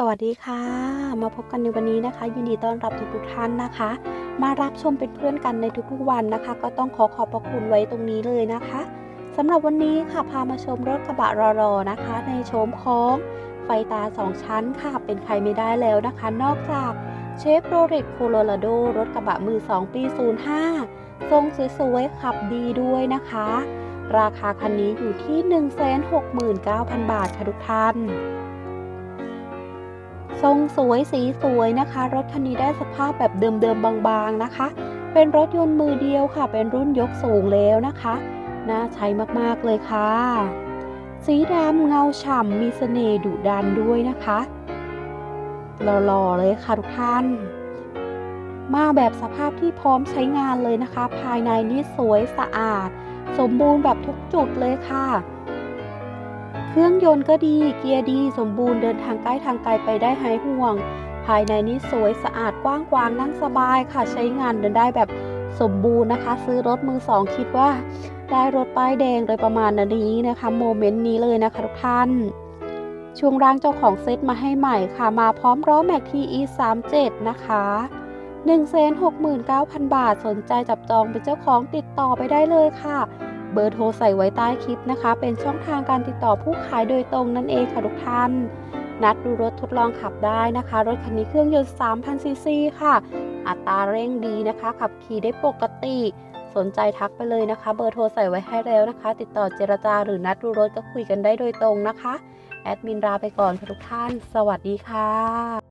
สวัสดีค่ะ มาพบกันในวันนี้นะคะ ยินดีต้อนรับทุกๆท่านนะคะ มารับชมเป็นเพื่อนกันในทุกๆวันนะคะ ก็ต้องขอขอบพระคุณไว้ตรงนี้เลยนะคะสำหรับวันนี้ค่ะพามาชมรถกระบะรอๆนะคะ ในโฉมของไฟตา 2 ชั้นค่ะ เป็นใครไม่ได้แล้วนะคะ นอกจากเชฟโรเลตโคโลราโดรถกระบะมือ 2 ปี 05 ทรงสวยๆขับดีด้วยนะคะ ราคาคันนี้อยู่ที่ 169,000 บาทค่ะทุกท่าน ทรงสวยสีสวยนะคะ รถคันนี้ได้สภาพแบบเดิมๆบางๆนะคะ เป็นรถยนต์มือเดียวค่ะ เป็นรุ่นยกสูงแล้วนะคะ น่าใช้มากๆเลยค่ะ สีดำเงาฉ่ำมีเสน่ห์ดุดันด้วยนะคะหล่อๆเลยค่ะทุกท่าน มาแบบสภาพที่พร้อมใช้งานเลยนะคะ ภายในนี่สวยสะอาด สมบูรณ์แบบทุกจุดเลยค่ะ เครื่องยนต์ก็ดี เกียร์ดี สมบูรณ์เดินทางใกล้ทางไกลไปได้หายห่วง ภายในนี้สวยสะอาดกว้างกวางนั่งสบายค่ะใช้งานเดินได้แบบสมบูรณ์นะคะ ซื้อรถมือสองคิดว่า ได้รถป้ายแดงโดยประมาณนี้นะคะโมเมนต์นี้เลยนะคะทุกท่านช่วงล่างเจ้าของเซตมาให้ใหม่ค่ะ มาพร้อมล้อแม็กทีอี37นะคะ169,000 บาทสนใจจับจองเป็นเจ้าของติดต่อไปได้เลยค่ะ เบอร์โทรใส่ไว้ใต้คลิปนะคะ เป็นช่องทางการติดต่อผู้ขายโดยตรงนั่นเองค่ะทุกท่าน นัดดูรถทดลองขับได้นะคะ รถคันนี้เครื่องยนต์ 3,000 ซีซีค่ะ อัตราเร่งดีนะคะ ขับขี่ได้ปกติ สนใจทักไปเลยนะคะ เบอร์โทรใส่ไว้ให้แล้วนะคะ ติดต่อเจรจาหรือนัดดูรถก็คุยกันได้โดยตรงนะคะ แอดมินลาไปก่อนค่ะทุกท่าน สวัสดีค่ะ